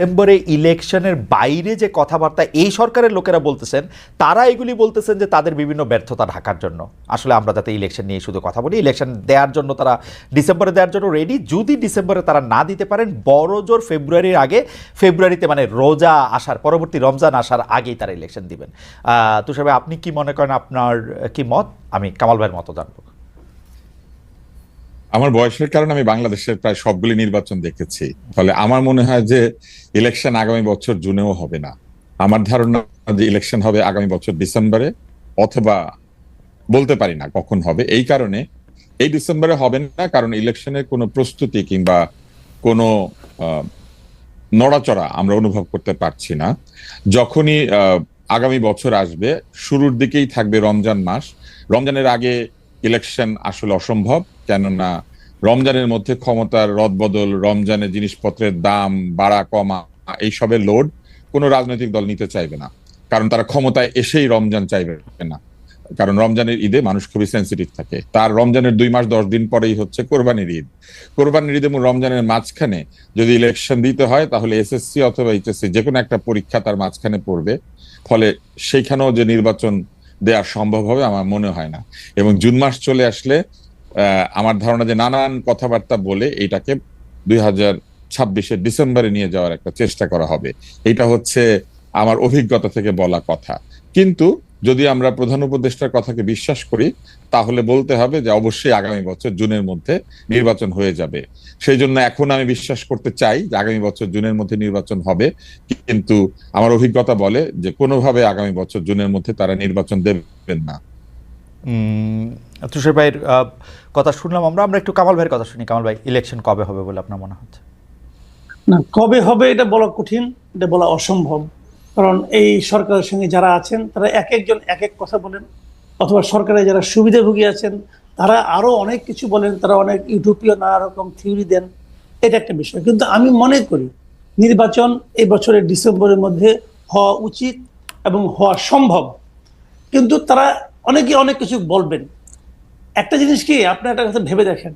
ডিসেম্বরে ইলেকশনের বাইরে যে কথাবার্তা এই সরকারের লোকেরা বলতেছেন, তারা এগুলি বলতেছেন যে তাদের বিভিন্ন ব্যর্থতা ঢাকার জন্য। আসলে আমরা যাতে ইলেকশন নিয়ে শুধু কথা বলি, ইলেকশন দেওয়ার জন্য তারা ডিসেম্বরে দেওয়ার জন্য রেডি যদি ডিসেম্বরে তারা না দিতে পারেন, বড় জোর ফেব্রুয়ারির আগে, ফেব্রুয়ারিতে মানে রোজা আসার, পরবর্তী রমজান আসার আগেই তারা ইলেকশন দিবেন। তুষার আপনি কি মনে করেন আপনার কি মত? আমি কামাল ভাইয়ের মতো জানব। আমার বয়সের কারণে আমি বাংলাদেশের প্রায় সবগুলি নির্বাচন দেখেছি। ফলে আমার মনে হয় যে ইলেকশন আগামী বছর জুনেও হবে না। আমার ধারণা যে ইলেকশন হবে আগামী বছর ডিসেম্বরে অথবা বলতে পারি না কখন হবে। এই কারণে এই ডিসেম্বরে হবে না, কারণ ইলেকশনের কোনো প্রস্তুতি কিংবা কোনো নড়াচড়া আমরা অনুভব করতে পারছি না। যখনই আগামী বছর আসবে, শুরুর দিকেই থাকবে রমজান মাস। রমজানের আগে ইলেকশন আসলে অসম্ভব। কেননা রমজানের মধ্যে ক্ষমতার রদবদল রমজানের জিনিসপত্রের দাম বাড়া, কমা, এইসবের লোড কোনো রাজনৈতিক দল নিতে চাইবে না। কারণ তারা ক্ষমতায় এসেই রমজান চাইবে না। কারণ রমজানের ঈদে মানুষ খুবই সেন্সিটিভ থাকে। তার রমজানের দুই মাস দশ দিন পরেই হচ্ছে কোরবানির ঈদ। কোরবানির ঈদ এবং রমজানের মাঝখানে যদি ইলেকশন দিতে হয়, তাহলে এসএসসি অথবা এইচএসসি যে কোনো একটা পরীক্ষা তার মাঝখানে পড়বে। ফলে সেইখানেও যে নির্বাচন দেওয়া সম্ভব হবে, আমার মনে হয় না। এবং জুন মাস চলে আসলে আমার ধারণা যে নানান কথাবার্তা বলে এইটাকে দুই হাজার ছাব্বিশের ডিসেম্বরে নিয়ে যাওয়ার একটা চেষ্টা করা হবে। এটা হচ্ছে আমার অভিজ্ঞতা থেকে বলা কথা। কিন্তু যদি আমরা প্রধান উপদেষ্টার কথাকে বিশ্বাস করি, তাহলে বলতে হবে যে অবশ্যই আগামী বছর জুনের মধ্যে নির্বাচন হয়ে যাবে। সেই জন্য এখন আমি বিশ্বাস করতে চাই যে আগামী বছর জুনের মধ্যে নির্বাচন হবে। কিন্তু আমার অভিজ্ঞতা বলে যে কোনোভাবে আগামী বছর জুনের মধ্যে তারা নির্বাচন দেবেন না। তুষার ভাইয়ের কথা শুনলাম আমরা আমরা একটু কামাল ভাইয়ের কথা শুনি। কামাল ভাই ইলেকশন কবে হবে বলে আপনার মনে হচ্ছে? না, কবে হবে এটা বলা কঠিন, এটা বলা অসম্ভব। কারণ এই সরকারের সঙ্গে যারা আছেন, তারা এক একজন এক এক কথা বলেন। অথবা সরকারে যারা সুবিধাভোগী আছেন, তারা আরও অনেক কিছু বলেন, তারা অনেক ইউটোপীয় নানা রকম থিওরি দেন। এটা একটা বিষয়। কিন্তু আমি মনে করি, নির্বাচন এই বছরের ডিসেম্বরের মধ্যে হওয়া উচিত এবং হওয়া সম্ভব। কিন্তু তারা অনেকে অনেক কিছু বলবেন। একটা জিনিস কি, আপনি একটা কথা ভেবে দেখেন।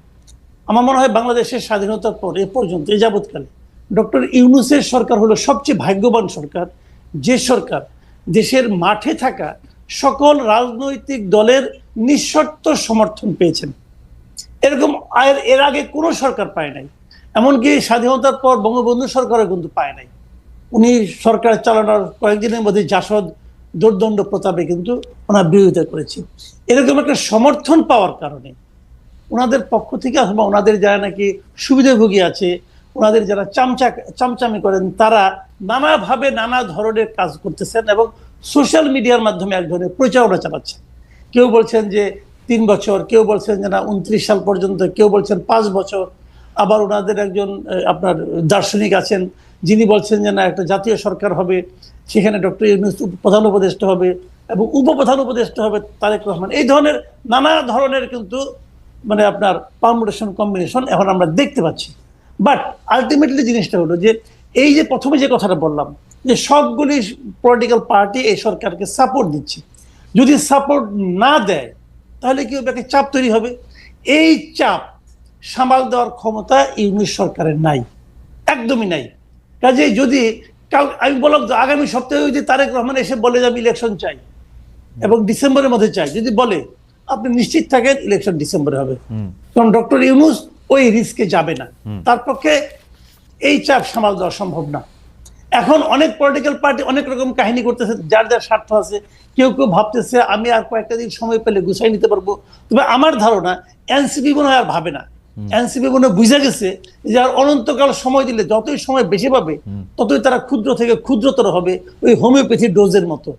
আমার মনে হয় বাংলাদেশের স্বাধীনতার পর এ পর্যন্ত, এ যাবৎকালে ডক্টর ইউনুসের সরকার হলো সবচেয়ে ভাগ্যবান সরকার। যে সরকার দেশের মাঠে থাকা সকল রাজনৈতিক দলের নিঃশর্ত সমর্থন পেয়েছেন। এরকম আয়ের এর আগে কোনো সরকার পায় নাই। এমনকি স্বাধীনতার পর বঙ্গবন্ধু সরকারও কিন্তু পায় নাই। উনি সরকার চালানোর কয়েকদিনের মধ্যে জাসদ দুর্দণ্ড প্রতাপে কিন্তু ওনার বিরোধিতা করেছে। এরকম একটা সমর্থন পাওয়ার কারণে ওনাদের পক্ষ থেকে অথবা ওনাদের যারা নাকি সুবিধাভোগী আছে, ওনাদের যারা চামচা, চামচামি করেন, তারা নানাভাবে নানা ধরনের কাজ করতেছেন এবং সোশ্যাল মিডিয়ার মাধ্যমে এক ধরনের প্রচারণা চালাচ্ছেন। কেউ বলছেন যে তিন বছর, কেউ বলছেন যে না, উনত্রিশ সাল পর্যন্ত, কেউ বলছেন পাঁচ বছর। আবার ওনাদের একজন আপনার দার্শনিক আছেন, যিনি বলছেন যে না, একটা জাতীয় সরকার হবে সেখানে ডক্টর ইউনুস প্রধান উপদেষ্টা হবে এবং উপপ্রধান উপদেষ্টা হবে তারেক রহমান। এই ধরনের নানা ধরনের কিন্তু মানে আপনার পারমুটেশন কম্বিনেশন এখন আমরা দেখতে পাচ্ছি। বাট আলটিমেটলি জিনিসটা হলো যে এই যে প্রথমে যে কথাটা বললাম, যে সবগুলি পলিটিক্যাল পার্টি এই সরকারকে সাপোর্ট দিচ্ছে। যদি সাপোর্ট না দেয়, তাহলে কি হবে? চাপ তৈরি হবে। এই চাপ সামাল দেওয়ার ক্ষমতা ইউনিশ সরকারের নাই। একদমই নাই। কাজে যদি কাল আমি তো আগামী সপ্তাহে যদি তারেক রহমান এসে বলে যে আমি ইলেকশন চাই। এবং ডিসেম্বরের মধ্যে চাই। যদি বলে আপনি নিশ্চিত থাকেন ইলেকশন ডিসেম্বরে হবে। কারণ ডক্টর ইউনুস ওই রিস্কে যাবে না। তার পক্ষে এই চাপ সামাল দেওয়া সম্ভব না। এখন অনেক পলিটিক্যাল পার্টি অনেক রকম কাহিনী করতেছে যার যার স্বার্থ আছে কেউ কেউ ভাবতেছে আমি আর কয়েকটা দিন সময় পেলে গুছাই নিতে পারব। তবে আমার ধারণা এনসিপি মনে হয় আর ভাবে না। এনসিপি মনে বুঝে গেছে যে আর অনন্তকাল সময় দিলে যতই সময় বেশি পাবে ততই তারা ক্ষুদ্র থেকে ক্ষুদ্রতর হবে ওই হোমিওপ্যাথি ডোজের মতো।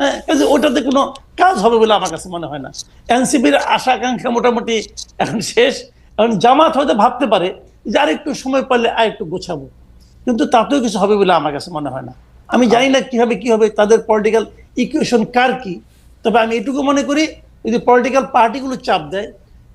হ্যাঁ ওটাতে কোনো কাজ হবে বলে আমার কাছে মনে হয় না। এনসিপির আশা আকাঙ্ক্ষা মোটামুটি এখন শেষ। এখন জামাত হয়তো ভাবতে পারে যে আর একটু সময় পারলে আর একটু গোছাবো। কিন্তু তাতেও কিছু হবে বলে আমার কাছে মনে হয় না। আমি জানি না কি হবে কি হবে তাদের পলিটিক্যাল ইকুয়েশন কার কি? তবে আমি এটুকু মনে করি যদি পলিটিক্যাল পার্টিগুলো চাপ দেয়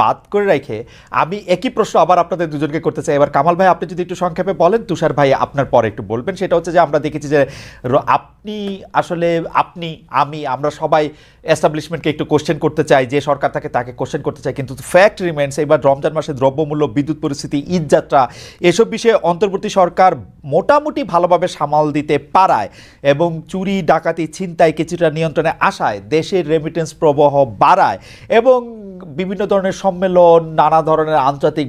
বাদ করে রেখে আমি একই প্রশ্ন আবার আপনাদের দুজনকে করতে চাই। এবার কামাল ভাই, আপনি যদি একটু সংক্ষেপে বলেন, তুষার ভাই আপনার পরে একটু বলবেন। সেটা হচ্ছে যে আমরা দেখেছি যে আপনি আসলে, আপনি, আমি, আমরা সবাই এস্টাবলিশমেন্টকে একটু কোশ্চেন করতে চাই, যে সরকার থাকে তাকে কোশ্চেন করতে চাই। কিন্তু ফ্যাক্ট রিমেন্স এবার রমজান মাসে দ্রব্যমূল্য, বিদ্যুৎ পরিস্থিতি, ঈদ যাত্রা, এসব বিষয়ে অন্তর্বর্তী সরকার মোটামুটি ভালোভাবে সামাল দিতে পারায় এবং চুরি, ডাকাতি, ছিনতাই কিছুটা নিয়ন্ত্রণে আসায় দেশের রেমিটেন্স প্রবাহ বাড়ায় এবং বিভিন্ন ধরনের সম্মেলন নানা ধরনের আন্তর্জাতিক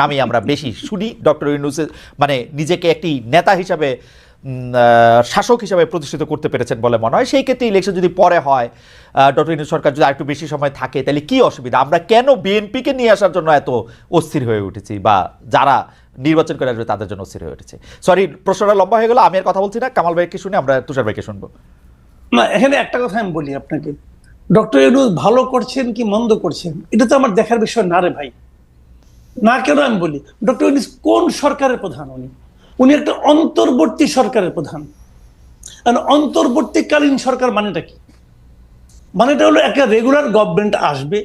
নামই আমরা বেশি শুনি। ডক্টর ইউনুসের মানে নিজেকে একটি নেতা হিসাবে শাসক হিসাবে প্রতিষ্ঠিত করতে পেরেছেন বলে মনে হয়। সেই ক্ষেত্রে ইলেকশন যদি পরে হয় ডক্টর ইউনুস সরকার যদি আরেকটু বেশি সময় থাকে, তাহলে কি অসুবিধা? আমরা কেন বিএনপিকে নিয়ে আসার জন্য এত অস্থির হয়ে উঠেছি? বা যারা নির্বাচন করে আসবে, তাদের জন্য অস্থির হয়ে উঠেছে। সরি প্রশ্নটা লম্বা হয়ে গেল, আমি আর কথা বলছি না। কামাল ভাইকে শুনে, আমরা তুষার ভাইকে শুনব। না, এখানে একটা কথা আমি বলি আপনাকে। ডক্টর ইউনুস ভালো করছেন কি মন্দ করছেন? এটা তো আমার দেখার বিষয় না রে ভাই। না কেন আমি বলি। ডক্টর ইউনুস কোন সরকারের প্রধান উনি? উনি একটা অন্তর্বর্তী সরকারের প্রধান। অন্তর্বর্তীকালীন সরকার মানেটা কি? মানেটা হলো একটা রেগুলার গভর্নমেন্ট আসবে,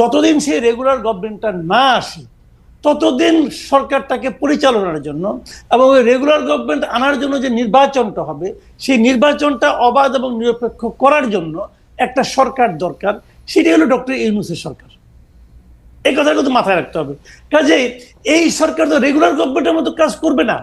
যতদিন সেই রেগুলার গভর্নমেন্টটা না আসে, ততদিন সরকারটাকে পরিচালনার জন্য এবং ওই রেগুলার গভর্নমেন্ট আনার জন্য যে নির্বাচনটা হবে, সেই নির্বাচনটা অবাধ এবং নিরপেক্ষ করার জন্য একটা সরকার দরকার সেটি হলো ডক্টর ইউনুসের সরকার। এই কথা কিন্তু মাথায় রাখতে হবে। কাজে এই সরকার তো রেগুলার গভর্নমেন্টের মতো কাজ করবে না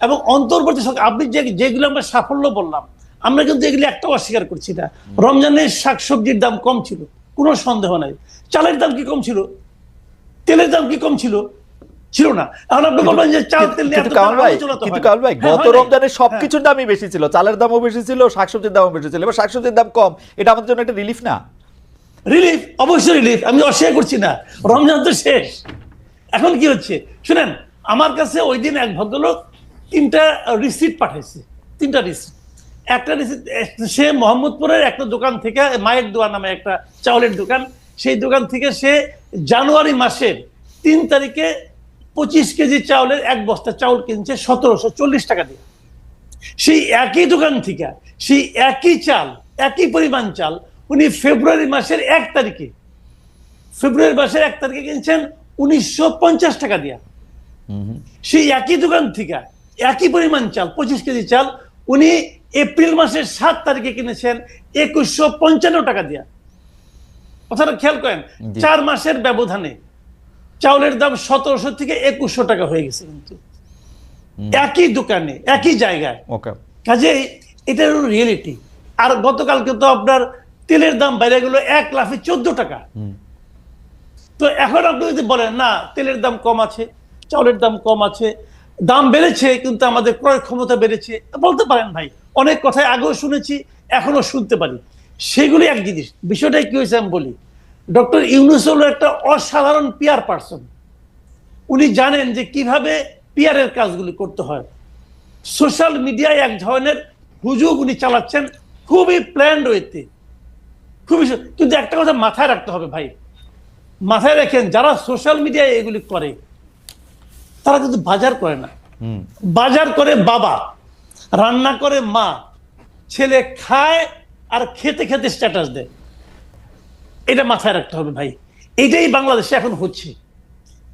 এবং অন্তর্বর্তী সরকার আপনি যে যেগুলো আমরা সাফল্য বললাম আমরা কিন্তু এগুলি একটাও অস্বীকার করছি না। রমজানের শাকসবজির দাম কম ছিল কোনো সন্দেহ নাই। চালের দাম কি কম ছিল? তেলের দাম কি কম ছিল? ছিল না। এখন আপনি বলবেন যে চাল তেল কিন্তু কামাল ভাই কিন্তু কামাল ভাই হ্যাঁ, গত হয়। রমজানে হ্যাঁ। সবকিছুর দামই বেশি ছিল চালের দামও বেশি ছিল শাকসবজির দামও বেশি ছিল। এবার শাকসবজির দাম কম এটা আমাদের জন্য একটা রিলিফ না? রিলিফ অবশ্যই রিলিফ আমি অস্বীকার করছি না। রমজান তো শেষ। এখন কি হচ্ছে? শুনেন, আমার কাছে ওই দিন এক ভদ্রলোক তিনটা রিসিট পাঠাইছে। তিনটা রিসিট একটা রিসিট সে মোহাম্মদপুরের একটা দোকান থেকে, মায়ের দোয়া নামে একটা চাউলের দোকান, সেই দোকান থেকে সে জানুয়ারি মাসের তিন তারিখে পঁচিশ কেজি চাউলের এক বস্তা চাউল কিনছে সতেরোশো চল্লিশ টাকা দিয়ে। সেই একই দোকান থেকে, সেই একই চাল, একই পরিমাণ চাল উনি ফেব্রুয়ারি মাসের এক তারিখে ফেব্রুয়ারি মাসের এক তারিখে কিনছেন উনিশশো পঞ্চাশ টাকা দিয়া। সেই একই দোকান থেকে একই পরিমাণ চাল পঁচিশ কেজি চাল উনি এপ্রিল মাসের সাত তারিখে কিনেছেন একুশশো পঞ্চান্ন টাকা দিয়া। কথাটা খেয়াল করেন চার মাসের ব্যবধানে চাউলের দাম সতেরোশো থেকে একুশশো টাকা হয়ে গেছে কিন্তু। একই দোকানে একই জায়গায়। ওকে। কাজেই এটা রিয়েলিটি আর গতকালকে তো আপনার তেলের দাম বেড়ে গেল এক লাফে চোদ্দ টাকা। তো এখন আপনি যদি বলেন না তেলের দাম কম আছে চাউলের দাম কম আছে দাম বেড়েছে কিন্তু আমাদের ক্রয় ক্ষমতা বেড়েছে বলতে পারেন ভাই। অনেক কথাই আগেও শুনেছি এখনও শুনতে পারি। সেগুলি এক জিনিস বিষয়টা কি হয়েছে আমি বলি। ডক্টর ইউনুস হলো একটা অসাধারণ পিয়ার পার্সন। উনি জানেন যে কীভাবে পিয়ারের কাজগুলি করতে হয়। সোশ্যাল মিডিয়ায় এক ধরনের হুজুগ উনি চালাচ্ছেন খুবই প্ল্যান্ড ওয়েতে। খুবই কিন্তু একটা কথা মাথায় রাখতে হবে ভাই। মাথায় রাখেন যারা সোশ্যাল মিডিয়ায় এগুলি করে তারা কিন্তু বাজার করে না। বাজার করে বাবা রান্না করে মা ছেলে খায় আর খেতে খেতে স্ট্যাটাস দেয়। এটা মাথায় রাখতে হবে ভাই। এটাই বাংলাদেশে এখন হচ্ছে।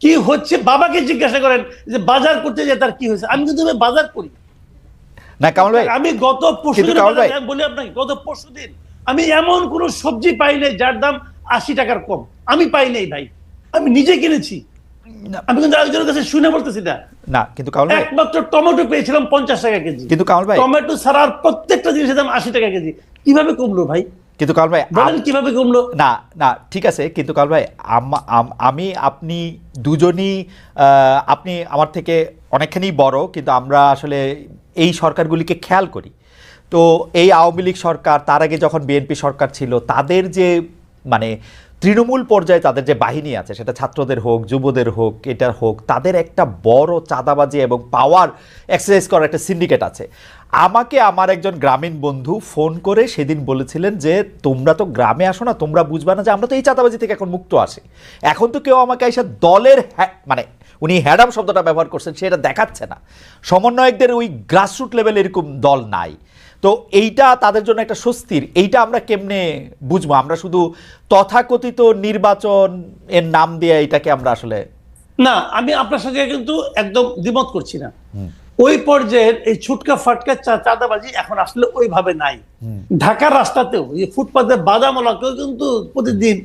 কি হচ্ছে? বাবাকে জিজ্ঞাসা করেন যে বাজার করতে যে তার কি হয়েছে? আমি কিন্তু বাজার করি। না কামাল ভাই। আমি গত পরশু কামাল বলি আপনাকে গত পরশু দিন আমি এমন কোন সবজি পাই নাই যার দাম আশি টাকার কম। আমি পাই নাই ভাই। আমি নিজে কিনেছি। আমি কিন্তু একজনের কাছে শুনে বলতেছি না না কিন্তু একমাত্র টমেটো পেয়েছিলাম পঞ্চাশ টাকা কেজি। কিন্তু ভাই টমেটো ছাড়ার প্রত্যেকটা জিনিসের দাম আশি টাকা কেজি। কীভাবে কমলো ভাই? কিন্তু কামাল ভাই কীভাবে কমলো? না না ঠিক আছে কিন্তু কাল ভাই আম- আপনি দুজনই আহ, আপনি আমার থেকে অনেকখানি বড় কিন্তু আমরা আসলে এই সরকারগুলিকে খেয়াল করি। তো এই আওয়ামী লীগ সরকার, তার আগে যখন বিএনপি সরকার ছিল, তাদের যে মানে তৃণমূল পর্যায়ে তাদের যে বাহিনী আছে, সেটা ছাত্রদের হোক, যুবদের হোক, এটার হোক, তাদের একটা বড় চাঁদাবাজি এবং পাওয়ার এক্সারসাইজ করার একটা সিন্ডিকেট আছে। আমাকে আমার একজন গ্রামীণ বন্ধু ফোন করে সেদিন বলেছিলেন যে, তোমরা তো গ্রামে আসো না, তোমরা বুঝবা না যে আমরা তো এই চাঁদাবাজি থেকে এখন মুক্ত আসি এখন তো কেউ আমাকে এসে দলের মানে উনি হ্যাডাম শব্দটা ব্যবহার করছেন, সেটা দেখাচ্ছে না। সমন্বয়কদের ওই গ্রাসরুট লেভেল এরকম দল নাই। তো এইটা তাদের জন্য একটা স্বস্তির। এইটা আমরা কেমনে বুঝব? আমরা শুধু তথাকথিত নির্বাচন এর নাম দিয়ে এটাকে আমরা আসলে না আমি আপনার সঙ্গে কিন্তু একদম দ্বিমত করছি না। ওই পর্যায়ের এই ছুটকা ফাটকা চাঁদাবাজি এখন আসলে ওইভাবে নাই। ঢাকার রাস্তাতেও এই ফুটপাতের বাদামওয়ালাকেও কিন্তু প্রতিদিন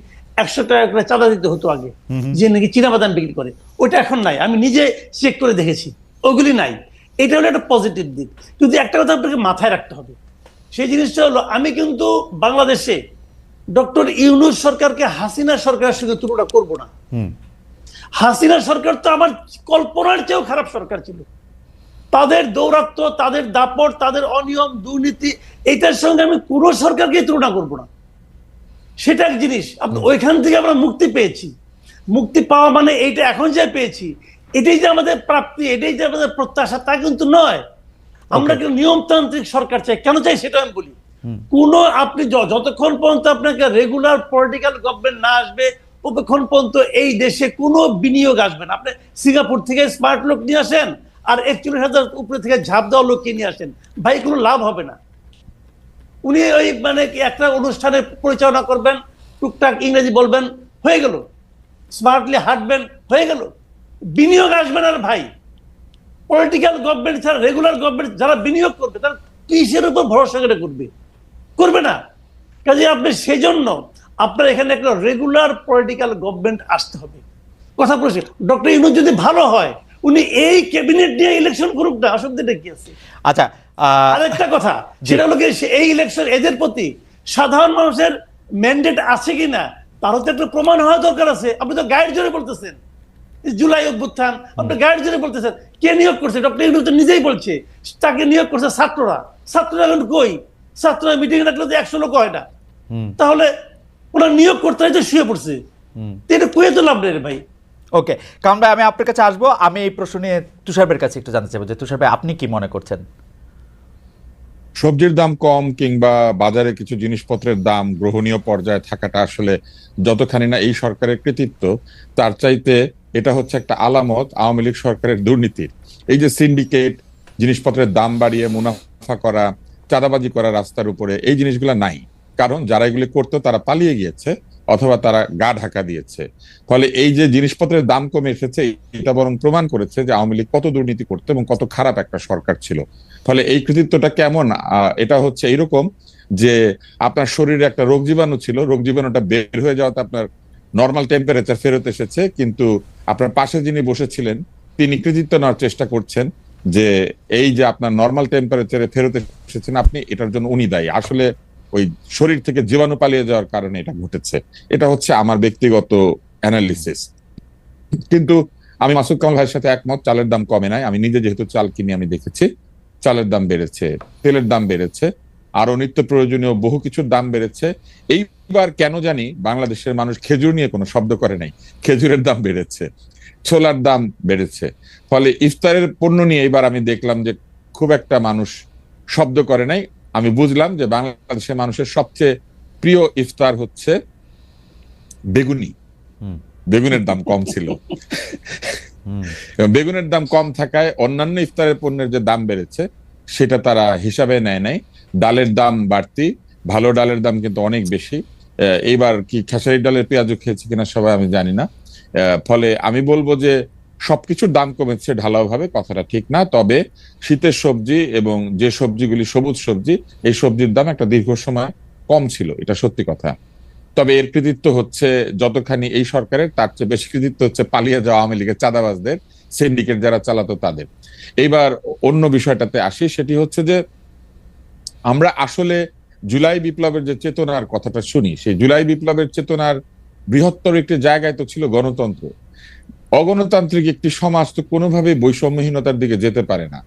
একশো টাকা করে চাঁদা দিতে হতো আগে। যে নাকি চীনা বাদাম বিক্রি করে। ওইটা এখন নাই। আমি নিজে চেক করে দেখেছি। ওগুলি নাই। এটা হলো একটা পজিটিভ দিক। কিন্তু একটা কথা আপনাকে মাথায় রাখতে হবে। সেই জিনিসটা হলো আমি কিন্তু বাংলাদেশে ডক্টর ইউনুস সরকারকে হাসিনা সরকারের সঙ্গে তুলনা করব না। হাসিনা সরকার তো আমার কল্পনার চেয়েও খারাপ সরকার ছিল। তাদের দৌরাত্ম তাদের দাপট তাদের অনিয়ম দুর্নীতি এটার সঙ্গে আমি কোনো সরকারকে তুলনা করব না। সেটা এক জিনিস। আপনি ওইখান থেকে আমরা মুক্তি পেয়েছি। মুক্তি পাওয়া মানে এইটা এখন যে পেয়েছি এটাই যে আমাদের প্রাপ্তি এটাই যে আমাদের প্রত্যাশা তা কিন্তু নয়। আমরা কিন্তু নিয়মতান্ত্রিক সরকার চাই। কেন চাই সেটা আমি বলি। কোন আপনি যতক্ষণ পর্যন্ত আপনাকে রেগুলার পলিটিক্যাল গভর্নমেন্ট না আসবে ততক্ষণ পর্যন্ত এই দেশে কোনো বিনিয়োগ আসবে না। আপনি সিঙ্গাপুর থেকে স্মার্ট লোক নিয়ে আসেন আর একচল্লিশ হাজার উপরে থেকে ঝাঁপ দেওয়া লোককে নিয়ে আসেন ভাই কোনো লাভ হবে না। উনি ওই মানে কি একটা অনুষ্ঠানে পরিচালনা করবেন টুকটাক ইংরেজি বলবেন হয়ে গেল। স্মার্টলি হাঁটবেন হয়ে গেল। বিনিয়োগ আসবে না ভাই। পলিটিক্যাল গভর্নমেন্ট ছাড়া রেগুলার গভর্নমেন্ট যারা বিনিয়োগ করবে তারা কিসের উপর ভরসা করে করবে? করবে না। কাজে আপনি সেজন্য আপনার এখানে একটা রেগুলার পলিটিক্যাল গভর্নমেন্ট আসতে হবে। কথা বলছি। ডক্টর ইউনুস যদি ভালো হয় উনি এই ক্যাবিনেট নিয়ে ইলেকশন করুক না অসুবিধাটা কি আছে? আচ্ছা আরেকটা কথা যেটা হলো এই ইলেকশন এদের প্রতি সাধারণ মানুষের ম্যান্ডেট আছে কিনা তারও তো একটা প্রমাণ হওয়া দরকার আছে। আপনি তো গাইড জোরে বলতেছেন। জুলাই অভ্যুত্থান আপনি গাইড জোরে বলতেছেন কে নিয়োগ করছে? ডক্টর ইউনুস তো নিজেই বলছে। তাকে নিয়োগ করছে ছাত্ররা। ছাত্ররা এখন কই? ছাত্ররা মিটিং রাখলে তো একশো লোক হয় না। তাহলে ওরা নিয়োগ করতে হয় তো শুয়ে পড়ছে তো এটা কুয়ে তো লাভ নেই ভাই। ওকে কারণ ভাই আমি আপনার কাছে আসব। আমি এই প্রশ্ন নিয়ে তুষার কাছে একটু জানতে চাইব যে তুষার ভাই আপনি কি মনে করছেন? সবজির দাম কম কিংবা বাজারে কিছু জিনিসপত্রের দাম গ্রহণীয় পর্যায়ে থাকাটা আসলে যতখানি না এই সরকারের কৃতিত্ব তার চাইতে এটা হচ্ছে একটা আলামত আওয়ামী লীগ সরকারের দুর্নীতির। এই যে সিন্ডিকেট, জিনিসপত্রের দাম বাড়িয়ে, মুনাফা করা, চাঁদাবাজি করা রাস্তার উপরে, এই জিনিসগুলো নাই। কারণ যারা এগুলি করতো, তারা পালিয়ে গিয়েছে অথবা তারা গা ঢাকা দিয়েছে। ফলে এই যে জিনিসপত্রের দাম কমে এসেছে, এটা বরং প্রমাণ করেছে যে আওয়ামী লীগ কত দুর্নীতি করতো এবং কত খারাপ একটা সরকার ছিল। ফলে এই কৃতিত্বটা কেমন? এটা হচ্ছে এইরকম যে আপনার শরীরে একটা রোগ জীবাণু ছিল, রোগ জীবাণুটা বের হয়ে যাওয়াতে আপনার নর্মাল টেম্পারেচার ফেরত এসেছে, কিন্তু আপনার পাশে যিনি বসেছিলেন, তিনি কৃতিত্ব নেওয়ার চেষ্টা করছেন যে এই যে আপনার নর্মাল টেম্পারেচারে ফেরত এসেছেন, আপনি এটার জন্য উনি দায়ী। আসলে ওই শরীর থেকে জীবাণু পালিয়ে যাওয়ার কারণে এটা ঘটেছে। এটা হচ্ছে আমার ব্যক্তিগত অ্যানালিসিস কিন্তু আমি মাসুদ কামাল ভাইয়ের সাথে একমত, চালের দাম কমে নাই। আমি নিজে যেহেতু চাল কিনি, আমি দেখেছি, চালের দাম বেড়েছে, তেলের দাম বেড়েছে আরও নিত্য প্রয়োজনীয় বহু কিছুর দাম বেড়েছে। এইবার কেন জানি বাংলাদেশের মানুষ খেজুর নিয়ে কোনো শব্দ করে নাই। খেজুরের দাম বেড়েছে ছোলার দাম বেড়েছে। ফলে ইফতারের পণ্য নিয়ে এবার আমি দেখলাম যে খুব একটা মানুষ শব্দ করে নাই। আমি বুঝলাম যে বাংলাদেশের মানুষের সবচেয়ে প্রিয় ইফতার হচ্ছে বেগুনি। বেগুনের দাম কম ছিল। বেগুনের দাম কম থাকায় অন্যান্য ইফতারের পণ্যের যে দাম বেড়েছে সেটা তারা হিসাবে নেয় নাই। ডালের দাম বাড়তি ভালো ডালের দাম কিন্তু অনেক বেশি। এইবার কি খেসারি ডালের পেঁয়াজও খেয়েছে কিনা সবাই আমি জানি না। ফলে আমি বলব যে সবকিছুর দাম কমেছে ঢালাও ভাবে কথাটা ঠিক না। তবে শীতের সবজি এবং যে সবজিগুলি সবুজ সবজি, এই সবজির দাম একটা দীর্ঘ সময় কম ছিল, এটা সত্যি কথা। তবে এর কৃতিত্ব হচ্ছে যতখানি এই সরকারের, তার চেয়ে বেশি কৃতিত্ব হচ্ছে পালিয়ে যাওয়া আওয়ামী লীগের চাঁদাবাজদের, সিন্ডিকেট যারা চালাতো তাদের। এইবার অন্য বিষয়টাতে আসি, সেটি হচ্ছে যে আমরা আসলে জুলাই বিপ্লবের যে চেতনার কথাটা শুনি, সেই জুলাই বিপ্লবের চেতনার বৃহত্তর একটি জায়গায় তো ছিল গণতন্ত্র। অগণতান্ত্রিক একটি সমাজ তো কোনোভাবেই বৈষম্যহীনতার দিকে যেতে পারে না।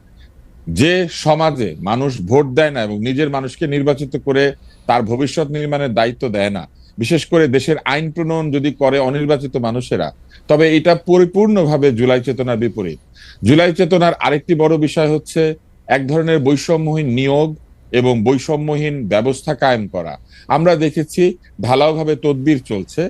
যে সমাজে মানুষ ভোট দেয় না এবং নিজের মানুষকে নির্বাচিত করে তার ভবিষ্যৎ নির্মাণের দায়িত্ব দেয় না, বিশেষ করে দেশের আইন প্রণয়ন যদি করে অনির্বাচিত মানুষেরা, তবে এটা পরিপূর্ণভাবে জুলাই চেতনার বিপরীত। জুলাই চেতনার আরেকটি বড় বিষয় হচ্ছে এক ধরনের বৈষম্যহীন নিয়োগ এবং বৈষম্যহীন ব্যবস্থা কায়েম করা। আমরা দেখেছি ঢালাওভাবে তদবির চলছে।